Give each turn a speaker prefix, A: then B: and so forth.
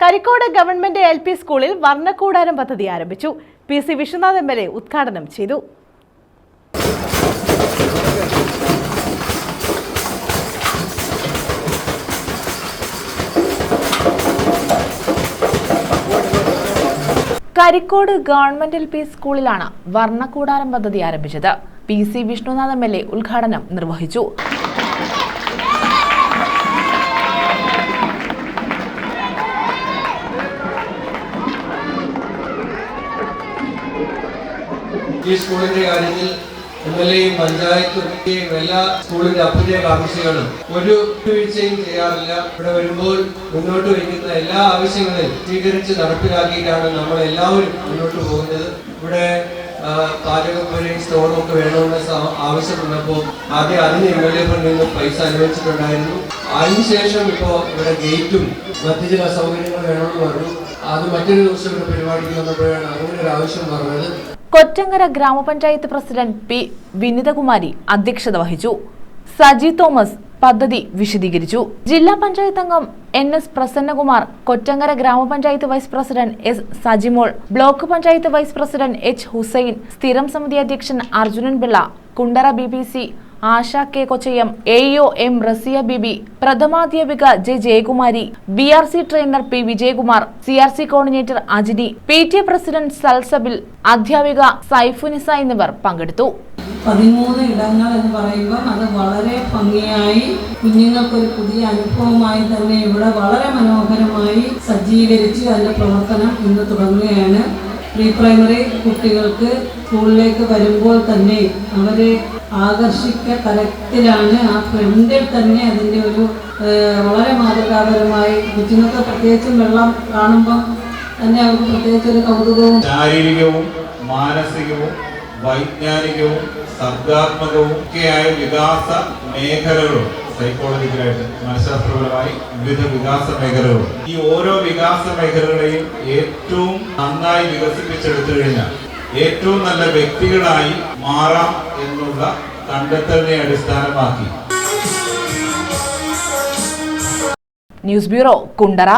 A: Karikode government L P സ്കൂളിൽ വർണക്കൂടാരം പദ്ധതി ആരംഭിച്ചു. P C Vishwanath M L A ഉദ്ഘാടനം ചെയ്തു. കരിക്കോട് ഗവൺമെന്റ് എൽ പി സ്കൂളിലാണ് വർണക്കൂടാരം പദ്ധതി ആരംഭിച്ചത്. P C Vishnunath M L A ഉദ്ഘാടനം നിർവഹിച്ചു.
B: ഈ സ്കൂളിന്റെ കാര്യത്തിൽ എം എൽ എയും പഞ്ചായത്തും എല്ലാ സ്കൂളിന്റെ അഭ്യുദയ കാംക്ഷികളും ഒരു വീഴ്ചയും ചെയ്യാറില്ല. ഇവിടെ വരുമ്പോൾ മുന്നോട്ട് വയ്ക്കുന്ന എല്ലാ ആവശ്യങ്ങളും സ്വീകരിച്ച് നടപ്പിലാക്കിയിട്ടാണ് നമ്മൾ എല്ലാവരും മുന്നോട്ട് പോകുന്നത്. ഇവിടെ പാചകപ്പുരയും സ്റ്റോറും ഒക്കെ വേണമെന്ന് ആവശ്യപ്പെട്ടപ്പോൾ ആദ്യം അതിന് എം എൽ എ നിന്ന് പൈസ അനുവദിച്ചിട്ടുണ്ടായിരുന്നു. അതിനുശേഷം ഇപ്പോൾ ഇവിടെ ഗേറ്റും മറ്റു ചില സൗകര്യങ്ങൾ വേണമെന്ന് പറഞ്ഞു. അത് മറ്റൊരു ദിവസം ഇവിടെ പരിപാടിക്ക് വന്നപ്പോഴാണ് അങ്ങനെ ഒരു ആവശ്യം പറഞ്ഞത്.
A: കൊറ്റങ്കര ഗ്രാമപഞ്ചായത്ത് പ്രസിഡന്റ് പി വിനിതകുമാരി അധ്യക്ഷത വഹിച്ചു. സജി തോമസ് പദ്ധതി വിശദീകരിച്ചു. ജില്ലാ പഞ്ചായത്ത് അംഗം എൻ എസ് പ്രസന്നകുമാർ കൊറ്റങ്കര ഗ്രാമപഞ്ചായത്ത് vice president S Sajimol block panchayat vice president H Hussain സ്ഥിരം സമിതി അധ്യക്ഷൻ Arjunan Pillai Kundara B Asha K Kochayam A O M Rasiya Beebi പ്രഥമാധ്യാപിക J Jayakumari B R C trainer P Vijayakumar C R C coordinator Ajini P T A president Salsabil അധ്യാപിക സൈഫുനിസ എന്നിവർ പങ്കെടുത്തു.
C: പതിമൂന്ന് ഇടങ്ങൾ എന്ന് പറയുമ്പോൾ അത് വളരെ ഭംഗിയായി കുഞ്ഞുങ്ങൾക്കൊരു പുതിയ അനുഭവമായി തന്നെ ഇവിടെ വളരെ മനോഹരമായി സജ്ജീകരിച്ച് അതിന്റെ പ്രവർത്തനം ഇന്ന് തുടങ്ങുകയാണ്. പ്രീ പ്രൈമറി കുട്ടികൾക്ക് സ്കൂളിലേക്ക് വരുമ്പോൾ തന്നെ അവരെ ആകർഷിക്ക തരത്തിലാണ് ആ ഫ്രണ്ടിൽ തന്നെ അതിന്റെ ഒരു വളരെ മാതൃകാപരമായി കൊച്ചുങ്ങൾക്ക് പ്രത്യേകിച്ചും വെള്ളം കാണുമ്പം തന്നെ അവർക്ക് പ്രത്യേകിച്ച് ഒരു കൗതുകവും
D: ശാരീരികവും മാനസികവും വൈജ്ഞാനികവും സർഗാത്മകവും ഒക്കെയായ വികാസ മേഖലകളും സൈക്കോളജിക്കലായിട്ട് മനഃശാസ്ത്രപരമായി വിവിധ വികാസ മേഖലകളും. ഈ ഓരോ വികാസ മേഖലകളെയും ഏറ്റവും നന്നായി വികസിപ്പിച്ചെടുത്തു കഴിഞ്ഞാൽ ഏറ്റവും നല്ല വ്യക്തികളായി മാറാം എന്നുള്ള കണ്ടെത്തലിനെ അടിസ്ഥാനമാക്കി.
A: News bureau Kundara.